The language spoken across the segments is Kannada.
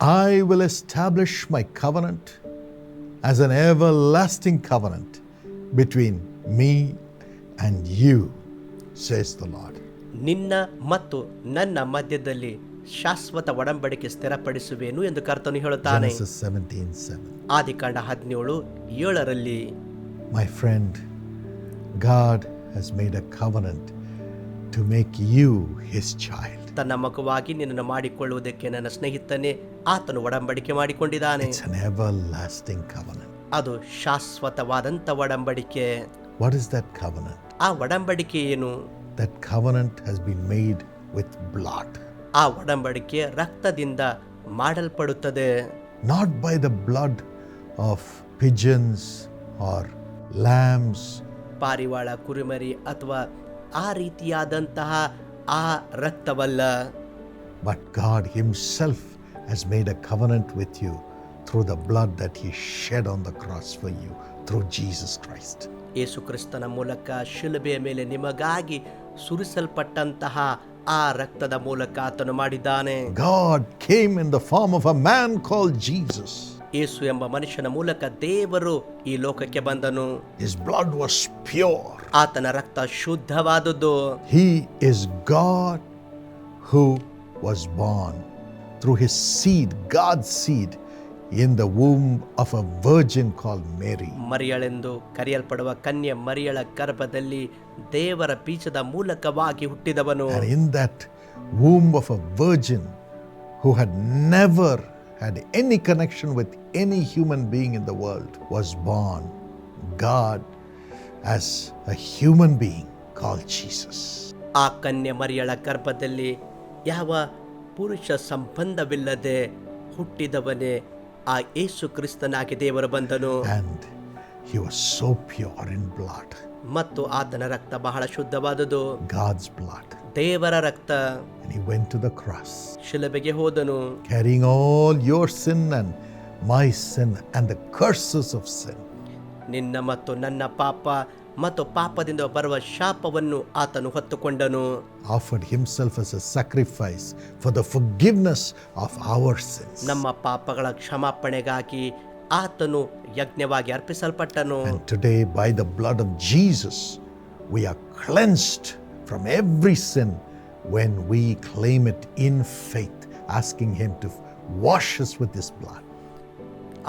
I will establish my covenant as an everlasting covenant between me and you, says the Lord. ನಿನ್ನ ಮತ್ತು ನನ್ನ ಮಧ್ಯದಲ್ಲಿ ಶಾಶ್ವತ ಒಡಂಬಡಿಕೆ ಸ್ಥಿರಪಡಿಸುವೆನು ಎಂದು ಕರ್ತನು ಹೇಳುತ್ತಾನೆ Genesis 17 7. ಆದಿಕಾಂಡ ಹದಿನೇಳು ಏಳರಲ್ಲಿ My friend, God has made a covenant to make you his child. ತನ್ನ ಮಗುವಾಗಿ ನಿನ್ನನ್ನು ಮಾಡಿಕೊಳ್ಳುವುದಕ್ಕೆ ನನ್ನ ಸ್ನೇಹಿತನೇ ಆತನು ಒಡಂಬಡಿಕೆ ಮಾಡಿಕೊಂಡಿದ್ದಾನೆ. It's an everlasting covenant. ಅದು ಶಾಶ್ವತವಾದಂಥ ಒಡಂಬಡಿಕೆ. What is that covenant? ಆ ಒಡಂಬಡಿಕೆ ಏನು? That covenant has been made with blood, ಆ ಒಡಂಬಡಿಕೆ ರಕ್ತದಿಂದ ಮಾಡಲ್ಪಡುತ್ತದೆ. Not by the blood of pigeons or lambs, ಪಾರಿವಾಳ ಕುರಿಮರಿ ಅಥವಾ ಆ ರೀತಿಯಾದಂತಹ ಆ ರಕ್ತವಲ್ಲ but God Himself has made a covenant with you through the blood that He shed on the cross for you through Jesus Christ. ಯೇಸು ಕ್ರಿಸ್ತನ ಮೂಲಕ ಶಿಲುಬೆಯ ಮೇಲೆ ನಿಮಗಾಗಿ ಸುರಿಸಲ್ಪಟ್ಟಂತಹ ಆ ರಕ್ತದ ಮೂಲಕ ಆತನು ಮಾಡಿದ್ದಾನೆ God came in the form of a man called Jesus. ಯೇಸು ಎಂಬ ಮನುಷ್ಯನ ಮೂಲಕ ದೇವರು ಈ ಲೋಕಕ್ಕೆ ಬಂದನು His blood was pure. ಆತನ ರಕ್ತ ಶುದ್ಧವಾದದ್ದು He is God who was born through his seed, God's seed, in the womb of a virgin called Mary. ಮರಿಯಳೆಂದು ಕರೆಯಲ್ಪಡುವ ಕನ್ಯೆ ಮರಿಯಳ ಗರ್ಭದಲ್ಲಿ ದೇವರ ಬೀಜದ ಮೂಲಕವಾಗಿ ಹುಟ್ಟಿದವನು And in that womb of a virgin who had never had any connection with any human being in the world was born God as a human being called Jesus. ಆ ಕನ್ಯೆ ಮರಿಯಳ ಗರ್ಭದಲ್ಲಿ ಯಾವ ಪುರುಷ ಸಂಬಂಧವಿಲ್ಲದೆ ಹುಟ್ಟಿದವನೇ ಆ ಯೇಸು ಕ್ರಿಸ್ತನಾಗಿ ದೇವರು ಬಂದನು And he was so pure in blood, ಮತ್ತು ಆತನ ರಕ್ತ ಬಹಳ ಶುದ್ಧವಾದುದು God's blood. ದೇವರ ರಕ್ತ. ಶಿಲಬೆಗೆ ಹೋದನು. Carrying all your sin and my sin and the curses of sin ನಿನ್ನ ಮತ್ತು ನನ್ನ ಪಾಪ ಮತ್ತು ಪಾಪದಿಂದ ಬರುವ ಶಾಪವನ್ನು ಆತನು ಹೊತ್ತುಕೊಂಡನು. Offered himself as a sacrifice for the forgiveness of our sin ನಮ್ಮ ಪಾಪಗಳ ಕ್ಷಮಾಪಣೆಗಾಗಿ ಆತನು ಯಜ್ಞವಾಗಿ ಅರ್ಪಿಸಲ್ಪಟ್ಟನು. Today by the blood of Jesus we are cleansed from every sin when we claim it in faith, asking Him to wash us with His blood.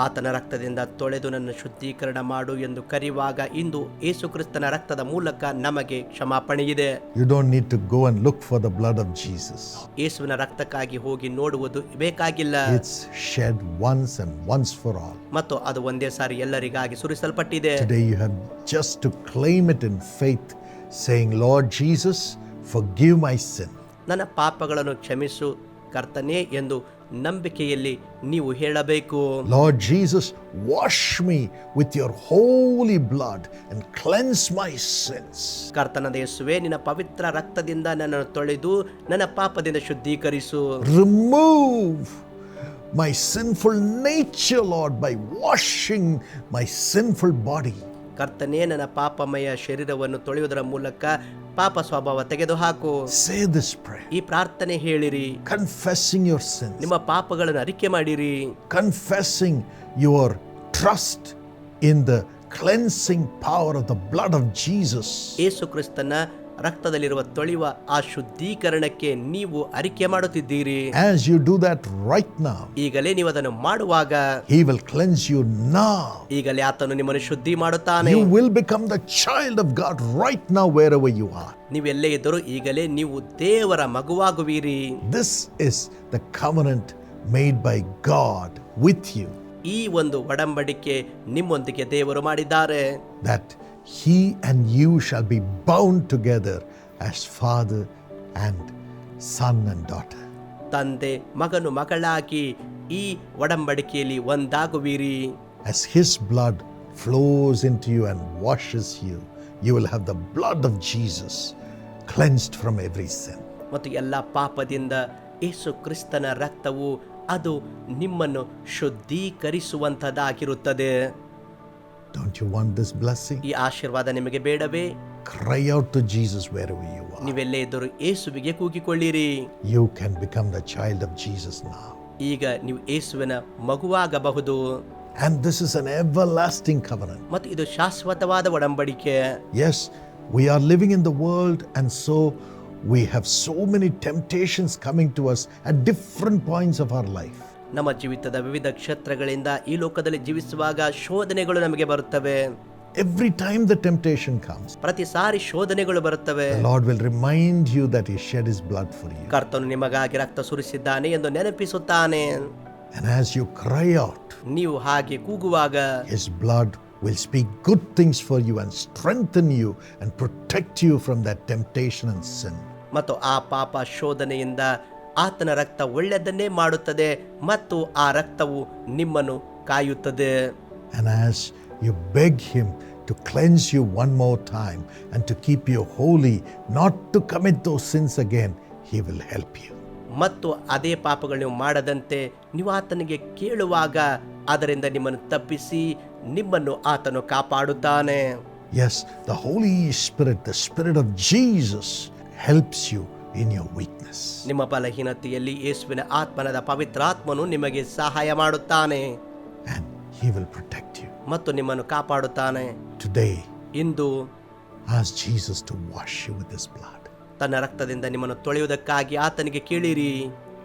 ಆತನ ರಕ್ತದಿಂದ ತೊಳೆದು ನನ್ನ ಶುದ್ಧೀಕರಣ ಮಾಡು ಎಂದು ಕರೆಯುವಾಗ ಇಂದು ಯೇಸುಕ್ರಿಸ್ತನ ರಕ್ತದ ಮೂಲಕ ನಮಗೆ ಕ್ಷಮಾಪಣೆ ಇದೆ You don't need to go and look for the blood of Jesus. ಯೇಸುವಿನ ರಕ್ತಕ್ಕಾಗಿ ಹೋಗಿ ನೋಡುವುದು ಬೇಕಾಗಿಲ್ಲ It's shed once and once for all. ಮತ್ತು ಅದು ಒಂದೇ ಸಾರಿ ಎಲ್ಲರಿಗಾಗಿ ಸುರಿಸಲ್ಪಟ್ಟಿದೆ Today, you have just to claim it in faith, saying, Lord Jesus, forgive my sin. ನನ್ನ ಪಾಪಗಳನ್ನು ಕ್ಷಮಿಸು ಕರ್ತನೇ ಎಂದು ನಂಬಿಕೆಯಲ್ಲಿ ನೀವು ಹೇಳಬೇಕು Lord Jesus, wash me with your holy blood and cleanse my sins. ಕರ್ತನದ ಯೇಸುವೆ ನಿನ್ನ ಪವಿತ್ರ ರಕ್ತದಿಂದ ನನ್ನನ್ನು ತೊಳೆದು ನನ್ನ ಪಾಪದಿಂದ ಶುದ್ಧೀಕರಿಸು Remove my sinful nature, Lord, by washing my sinful body. ಕರ್ತನೇ ನನ್ನ ಪಾಪಮಯ ಶರೀರವನ್ನು ತೊಳೆಯುವುದರ ಮೂಲಕ ಪಾಪ ಸ್ವಭಾವ ತೆಗೆದು ಹಾಕು ಈ ಪ್ರಾರ್ಥನೆ ಹೇಳಿರಿ. ಕನ್ಫೆಸ್ಸಿಂಗ್ ಯುವರ್ ಸಿನ್ ನಿಮ್ಮ ಪಾಪಗಳನ್ನು ಅರಿಕೆ ಮಾಡಿರಿ. Confessing your trust in the cleansing power of the blood of Jesus ಯೇಸು ಕ್ರಿಸ್ತನ ರಕ್ತದಲ್ಲಿರುವ ತೊಳೆಯುವ ಆ ಶುದ್ಧೀಕರಣಕ್ಕೆ ನೀವು ಅರಿಕೆ ಮಾಡುತ್ತಿದ್ದೀರಿ. As you do that right now, ಈಗಲೇ ನೀವು ಅದನ್ನು ಮಾಡುವಾಗ He will cleanse you now. ಈಗಲೇ ಆತನು ನಿಮ್ಮನ್ನು ಶುದ್ಧಿ ಮಾಡುತ್ತಾನೆ. Will become the child child God right right now, wherever you are. ನೀವೆಲ್ಲೇ ಇದ್ದರೂ ಈಗಲೇ ನೀವು ದೇವರ ಮಗುವಾಗುವಿರಿ. This is the covenant made by God with you ಈ ಒಂದು ಒಡಂಬಡಿಕೆ ನಿಮ್ಮೊಂದಿಗೆ ದೇವರು ಮಾಡಿದ್ದಾರೆ. That He and you shall be bound together as father and son and daughter. ತಂದೆ ಮಗನು ಮಗಳಾಗಿ ಈ ಒಡಂಬಡಿಕೆಯಲ್ಲಿ ಒಂದಾಗುವಿರಿ As His blood flows into you and washes you, you will have the blood of Jesus cleansed from every sin. ಮತ್ತು ಎಲ್ಲ ಪಾಪದಿಂದ ಯೇಸು ಕ್ರಿಸ್ತನ ರಕ್ತವು ಅದು ನಿಮ್ಮನ್ನು ಶುದ್ಧೀಕರಿಸುವಂಥದ್ದಾಗಿರುತ್ತದೆ Don't you want this blessing? ಈ ಆಶೀರ್ವಾದ ನಿಮಗೆ ಬೇಡವೇ Cry out to Jesus wherever you are. ನೀವೆಲ್ಲೇ ಇದ್ದರೂ ಯೇಸುವಿಗೆ ಕೂಗಿಕೊಳ್ಳಿರಿ You can become the child of Jesus now. ಈಗ ನೀವು ಯೇಸುವಿನ ಮಗುವಾಗಬಹುದು And this is an everlasting covenant. ಮತ್ತು ಇದು ಶಾಶ್ವತವಾದ ಒಡಂಬಡಿಕೆ Yes, we are living in the world, and so we have so many temptations coming to us at different points of our life. ನಮ್ಮ ಜೀವಿತದ ವಿವಿಧ ಕ್ಷೇತ್ರಗಳಿಂದ ಈ ಲೋಕದಲ್ಲಿ ಜೀವಿಸುವಾಗ ಶೋಧನೆಗಳು ನಮಗೆ ಬರುತ್ತವೆ Every time the temptation comes, ಪ್ರತಿ ಸಾರಿ ಶೋಧನೆಗಳು ಬರುತ್ತವೆ the Lord will remind you that He shed His blood for you. ಕರ್ತನು ನಿಮಗಾಗಿ ರಕ್ತ ಸುರಿಸಿದ್ದಾನೆ ಎಂದು ನೆನಪಿಸುತ್ತಾನೆ And as you cry out, ನೀವು ಹಾಗೆ ಕೂಗುವಾಗ His blood will speak good things for you and strengthen you and protect you from that temptation and sin. ಮತ್ತು ಆ ಪಾಪ ಶೋಧನೆಯಿಂದ ಆತನ ರಕ್ತ ಒಳ್ಳೆಯದನ್ನೇ ಮಾಡುತ್ತದೆ ಮತ್ತು ಆ ರಕ್ತವು ನಿಮ್ಮನ್ನು ಕಾಯುತ್ತದೆ And as you beg Him to cleanse you one more time and to keep you holy, not to commit those sins again, He will help you. ಮತ್ತು ಅದೇ ಪಾಪಗಳು ನೀವು ಮಾಡದಂತೆ ನೀವು ಆತನಿಗೆ ಕೇಳುವಾಗ ಅದರಿಂದ ನಿಮ್ಮನ್ನು ತಪ್ಪಿಸಿ ನಿಮ್ಮನ್ನು ಆತನು ಕಾಪಾಡುತ್ತಾನೆ Yes, the Holy Spirit, the Spirit of Jesus, helps you in your weakness. ನಿಮ್ಮ ಬಲಹೀನತೆಯಲ್ಲಿ ಯೇಸುವಿನ ಆತ್ಮನದ ಪವಿತ್ರಾತ್ಮನು ನಿಮಗೆ ಸಹಾಯ ಮಾಡುತ್ತಾನೆ And He will protect you. ಮತ್ತು ನಿಮ್ಮನ್ನು ಕಾಪಾಡುತ್ತಾನೆ Today, into ask Jesus to wash you with His blood ತನ್ನ ರಕ್ತದಿಂದ ನಿಮ್ಮನ್ನು ತೊಳೆಯುವುದಕ್ಕಾಗಿ ಆತನಿಗೆ ಕೇಳಿರಿ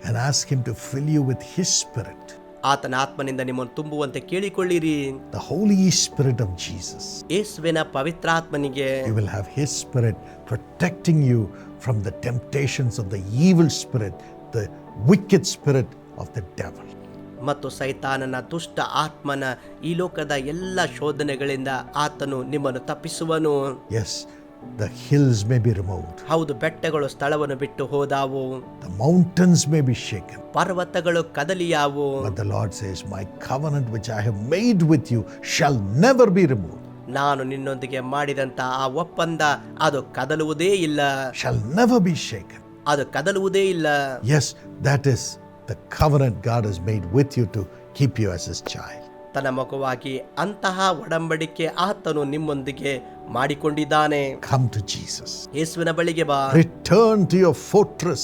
and ask Him to fill you with His Spirit, ಆತನ ಆತ್ಮನಿಂದ ನಿಮ್ಮನ್ನು ತುಂಬುವಂತೆ ಕೇಳಿಕೊಳ್ಳಿರಿ. The holy spirit of Jesus ಯೇಸುವಿನ ಪವಿತ್ರ ಆತ್ಮನಿಗೆ you will have his spirit protecting you from the temptations of the evil spirit the wicked spirit of the devil ಮತ್ತು ಸೈತಾನನ ದುಷ್ಟ ಆತ್ಮನ ಈ ಲೋಕದ ಎಲ್ಲ ಶೋಧನೆಗಳಿಂದ ಆತನು ನಿಮ್ಮನ್ನು ತಪ್ಪಿಸುವನು. As the hills may be removed, ಹೌದು ಬೆಟ್ಟಗಳು ಸ್ಥಳವನ್ನು ಬಿಟ್ಟು ಹೋದಾವು the mountains may be shaken. ಪರ್ವತಗಳು ಕದಲಿಯಾವು But the Lord says, My covenant which I have made with you shall never be removed, ನಾನು ನಿನ್ನೊಂದಿಗೆ ಮಾಡಿದಂತ ಆ ಒಪ್ಪಂದ ಅದು ಕದಲುವುದೇ ಇಲ್ಲ shall never be shaken. ಅದು ಕದಲುವುದೇ ಇಲ್ಲ Yes, that is the covenant God has made with you to keep you as His child. ತನ್ನ ಮಗುವಾಗಿ ಅಂತಹ ಒಡಂಬಡಿಕೆ ಆತನು ನಿಮ್ಮೊಂದಿಗೆ ಮಾಡಿಕೊಂಡಿದ್ದಾನೆ Come to Jesus. ಯೇಸುವಿನ ಬಳಿಗೆ ಬಾ Return to your fortress,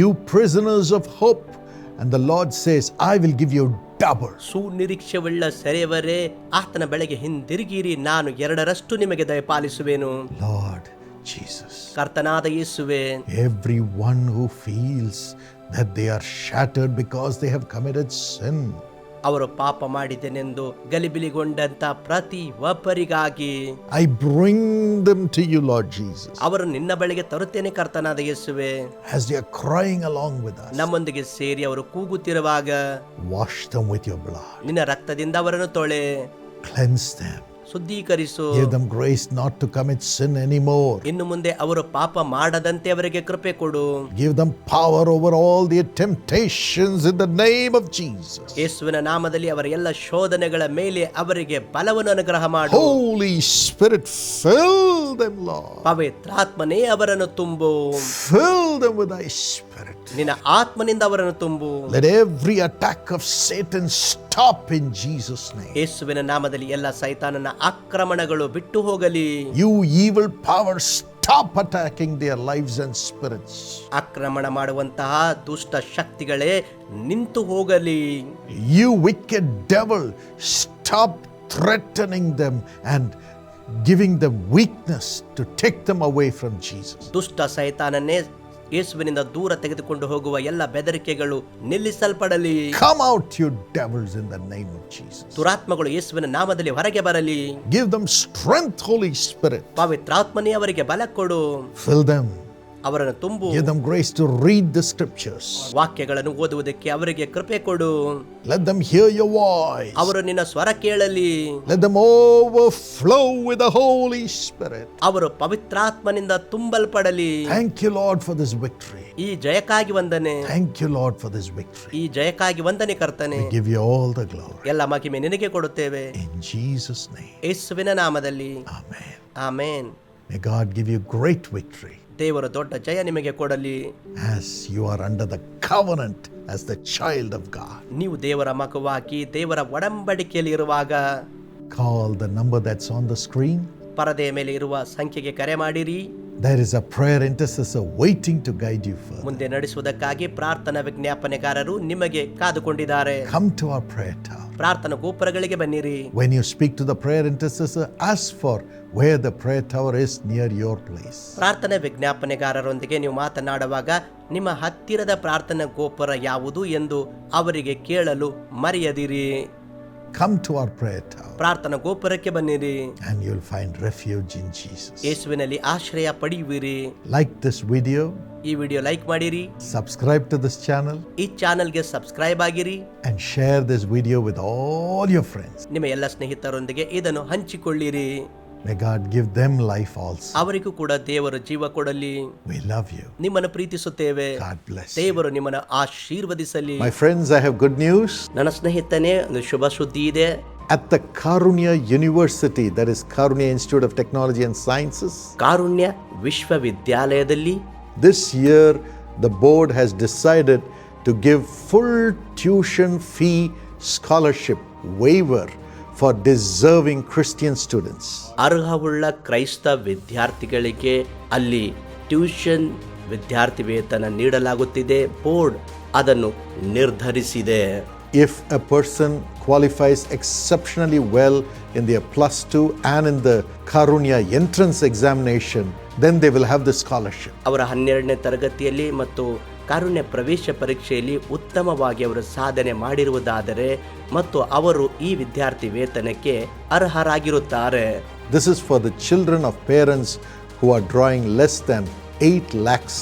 you prisoners of hope. And the Lord says, I will give you double. ಸುನಿರೀಕ್ಷೆವುಳ್ಳ ಸೆರೆಯವರೇ ಆತನ ಬೆಳೆಗೆ ಹಿಂದಿರುಗಿರಿ ನಾನು ಎರಡರಷ್ಟು ನಿಮಗೆ ದಯಪಾಲಿಸುವೆನು Lord Jesus. ಕರ್ತನಾದ ಯೇಸುವೆ Everyone who feels that they are shattered because they have committed sin, ಅವರು ಪಾಪ ಮಾಡಿದೆನೆಂದು ಗಲಿಬಿಲಿಗೊಂಡಂತ ಪ್ರತಿ ಒಬ್ಬರಿಗಾಗಿ I bring them to you Lord Jesus, ಅವರು ನಿನ್ನ ಬಳಿಗೆ ತರುತ್ತೇನೆ ಕರ್ತನಾದ ಯೇಸುವೆ. As they are crying along with us. ನಮ್ಮೊಂದಿಗೆ ಸೇರಿ ಅವರು ಕೂಗುತ್ತಿರುವಾಗ wash them with your blood, ನಿನ್ನ ರಕ್ತದಿಂದ ಅವರನ್ನು ತೊಳೆ. ಕ್ಲೆನ್ಸ್ them, ಶುದ್ಧೀಕರಿಸು give them grace not to commit sin anymore. ಇನ್ನು ಮುಂದೆ ಅವರು ಪಾಪ ಮಾಡದಂತೆ ಅವರಿಗೆ ಕೃಪೆ ಕೊಡು Give them power over all their temptations in the name of Jesus. ಯೇಸುವಿನ ನಾಮದಲ್ಲಿ ಅವರ ಎಲ್ಲ ಶೋಧನೆಗಳ ಮೇಲೆ ಅವರಿಗೆ ಬಲವನ್ನು ಅನುಗ್ರಹ ಮಾಡು Holy Spirit, fill them, Lord. ಪವಿತ್ರಾತ್ಮನೇ ಅವರನ್ನು ತುಂಬು Fill them with thy Spirit. ನಿನ್ನ ಆತ್ಮನಿಂದ ಅವರನ್ನು ತುಂಬು Let every attack of Satan stop in Jesus' name. ಯೇಸುವಿನ ನಾಮದಲ್ಲಿ ಎಲ್ಲ ಸೈತಾನನ ಆಕ್ರಮಣಗಳು ಬಿಟ್ಟು ಹೋಗಲಿ You evil powers, stop attacking their lives and spirits. ಆಕ್ರಮಣ ಮಾಡುವಂತಹ ದುಷ್ಟ ಶಕ್ತಿಗಳೇ ನಿಂತು ಹೋಗಲಿ You wicked devil, stop threatening them and giving them weakness to take them away from Jesus. ದುಷ್ಟ ಸೈತಾನನ್ನೇ ಯೇಸುವಿನಿಂದ ದೂರ ತೆಗೆದುಕೊಂಡು ಹೋಗುವ ಎಲ್ಲ ಬೆದರಿಕೆಗಳು ನಿಲ್ಲಿಸಲ್ಪಡಲಿ. Come out you devils in the name of Jesus ದುರಾತ್ಮಗಳು ಯೇಸುವಿನ ನಾಮದಲ್ಲಿ ಹೊರಗೆ ಬರಲಿ. Give them strength holy spirit ಪವಿತ್ರಾತ್ಮನೇ ಅವರಿಗೆ ಬಲ ಕೊಡು. Fill them. ಅವರನ್ನು ತುಂಬು Give them grace to read the scriptures. ವಾಕ್ಯಗಳನ್ನು ಓದುವುದಕ್ಕೆ ಅವರಿಗೆ ಕೃಪೆ ಕೊಡು Let them hear your voice. ಅವರು ನಿನ್ನ ಸ್ವರ ಕೇಳಲಿ Let them overflow with the Holy Spirit. ಅವರು ಪವಿತ್ರಾತ್ಮನಿಂದ ತುಂಬಲ್ಪಡಲಿ Thank you, Lord, for this victory. ಈ ಜಯಕ್ಕಾಗಿ ವಂದನೆ Thank you, Lord, for this victory. ಈ ಜಯಕ್ಕಾಗಿ ವಂದನೆ ಕರ್ತನೆ We give you all the glory. ಎಲ್ಲ ಮಹಿಮೆ ನಿನಗೆ ಕೊಡುತ್ತೇವೆ In Jesus' name. ಯೇಸುವಿನ ನಾಮದಲ್ಲಿ Amen. Amen May God give you great victory ದೇವರು ದೊಡ್ಡ ಜಯ ನಿಮಗೆ ಕೊಡಲಿ as you are under the covenant as the child of God. ನೀವು ದೇವರ ಮಗುವಾಗಿ ದೇವರ ಒಡಂಬಡಿಕೆಯಲ್ಲಿ ಇರುವಾಗ Call the number that's on the screen. ಪರದೆಯ ಮೇಲೆ ಇರುವ ಸಂಖ್ಯೆಗೆ ಕರೆ ಮಾಡಿರಿ There is a prayer intercessor waiting to guide you further. ಮುಂದೆ ನಡೆಸುವುದಕ್ಕಾಗಿ ಪ್ರಾರ್ಥನಾ ವಿಜ್ಞಾಪನೆಗಾರರು ನಿಮಗೆ ಕಾದುಕೊಂಡಿದ್ದಾರೆ Come to our prayer tower. ಪ್ರಾರ್ಥನಾ ಗೋಪುರಗಳಿಗೆ ಬನ್ನಿರಿ. When you speak to the prayer intercessors ask for where the prayer tower is near your place ಪ್ರಾರ್ಥನಾ ವಿಜ್ಞಾಪನೆಗಾರರೊಂದಿಗೆ ನೀವು ಮಾತನಾಡುವಾಗ ನಿಮ್ಮ ಹತ್ತಿರದ ಪ್ರಾರ್ಥನಾ ಗೋಪುರ ಯಾವುದು ಎಂದು ಅವರಿಗೆ ಕೇಳಲು ಮರೆಯದಿರಿ. Come to our prayer tower ಪ್ರಾರ್ಥನಾ ಗೋಪುರಕ್ಕೆ ಬನ್ನಿರಿ and you'll find refuge in Jesus. ಯೇಸುವಿನಲ್ಲಿ ಆಶ್ರಯ ಪಡೆಯುವಿರಿ Like this video, ಈ ವಿಡಿಯೋ ಲೈಕ್ ಮಾಡಿರಿ subscribe to this channel, ಈ ಚಾನಲ್ಗೆ ಸಬ್ಸ್ಕ್ರೈಬ್ ಆಗಿರಿ and share this video with all your friends. ನಿಮ್ಮ ಎಲ್ಲ ಸ್ನೇಹಿತರೊಂದಿಗೆ ಇದನ್ನು ಹಂಚಿಕೊಳ್ಳಿರಿ May God give them life also. ಅವರಿಗೂ ಕೂಡ ದೇವರು ಜೀವ ಕೊಡಲಿ We love you. ನಿಮ್ಮನ್ನು ಪ್ರೀತಿಸುತ್ತೇವೆ God bless you. ದೇವರು ನಿಮ್ಮನ್ನು ಆಶೀರ್ವದಿಸಲಿ My friends, I have good news. ನನ್ನ ಸ್ನೇಹಿತನೇ ಒಂದು ಶುಭ ಸುದ್ದಿ ಇದೆ At the Karunya University, that is Karunya Institute of Technology and Sciences, ಕಾರುಣ್ಯ ವಿಶ್ವವಿದ್ಯಾಲಯದಲ್ಲಿ this year the board has decided to give full tuition fee scholarship waiver for deserving Christian students. ಅರ್ಹವುಳ್ಳ ಕ್ರೈಸ್ತ ವಿದ್ಯಾರ್ಥಿಗಳಿಗೆ ಅಲ್ಲಿ ಟ್ಯೂಷನ್ ವಿದ್ಯಾರ್ಥಿ ವೇತನ ನೀಡಲಾಗುತ್ತಿದೆ ಬೋರ್ಡ್ ಅದನ್ನು ನಿರ್ಧರಿಸಿದೆ If a person qualifies exceptionally well in their plus two and in the Karunya entrance examination, then they will have the scholarship. ಅವರ ಹನ್ನೆರಡನೇ ತರಗತಿಯಲ್ಲಿ ಮತ್ತು ಕಾರುಣ್ಯ ಪ್ರವೇಶ ಪರೀಕ್ಷೆಯಲ್ಲಿ ಉತ್ತಮವಾಗಿ ಅವರು ಸಾಧನೆ ಮಾಡಿರುವುದಾದರೆ ಮತ್ತು ಅವರು ಈ ವಿದ್ಯಾರ್ಥಿ ವೇತನಕ್ಕೆ ಅರ್ಹರಾಗಿರುತ್ತಾರೆ this is for the children of parents who are drawing less than 8 lakhs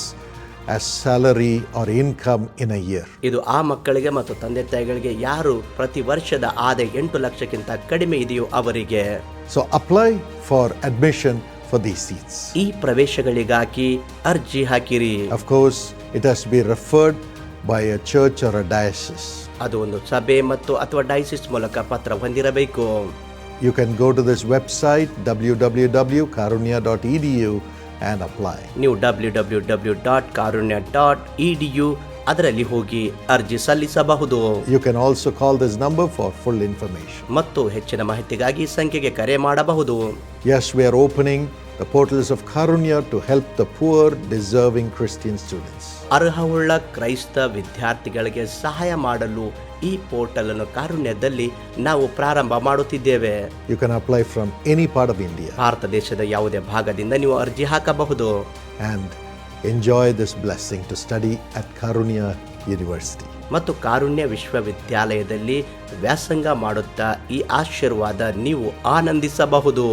salary or income in a year. ಇದು ಆ ಮಕ್ಕಳಿಗೆ ಮತ್ತು ತಂದೆ ತಾಯಿಗಳಿಗೆ ಯಾರು ಪ್ರತಿ ವರ್ಷದ ಆದಾಯ ಎಂಟು ಲಕ್ಷಕ್ಕಿಂತ ಕಡಿಮೆ ಇದೆಯೋ ಅವರಿಗೆ so apply for admission for these seats. ಈ ಪ್ರವೇಶಗಳಿಗಾಗಿ ಅರ್ಜಿ ಹಾಕಿರಿ Of course, it has to be referred by a church or a diocese. ಅದು ಒಂದು ಸಭೆ ಮತ್ತು ಅಥವಾ ಡೈಸಿಸ್ ಮೂಲಕ ಪತ್ರ ಹೊಂದಿರಬೇಕು You can go to this website www.karunya.edu and apply. ನೀವು W W W dot Karunya dot E ಅದರಲ್ಲಿ ಹೋಗಿ ಅರ್ಜಿ ಸಲ್ಲಿಸಬಹುದು You can also call this number for full information. ಮತ್ತು ಹೆಚ್ಚಿನ ಮಾಹಿತಿಗಾಗಿ ಈ ಸಂಖ್ಯೆಗೆ ಕರೆ ಮಾಡಬಹುದು Yes, we are opening the portals of Karunya to help the poor, deserving Christian students. ಅರ್ಹವುಳ್ಳ ಕ್ರೈಸ್ತ ವಿದ್ಯಾರ್ಥಿಗಳಿಗೆ ಸಹಾಯ ಮಾಡಲು ಈ ಪೋರ್ಟಲ್ ಅನ್ನು ಕಾರುಣ್ಯದಲ್ಲಿ ನಾವು ಪ್ರಾರಂಭ ಮಾಡುತ್ತಿದ್ದೇವೆ You can apply from any part of India Bharat ದೇಶದ ಯಾವುದೇ ಭಾಗದಿಂದ ನೀವು ಅರ್ಜಿ ಹಾಕಬಹುದು and enjoy this blessing to study at Karunya University. ಮತ್ತು ಕಾರುಣ್ಯ ವಿಶ್ವವಿದ್ಯಾಲಯದಲ್ಲಿ ವ್ಯಾಸಂಗ ಮಾಡುತ್ತಾ ಈ ಆಶೀರ್ವಾದ ನೀವು ಆನಂದಿಸಬಹುದು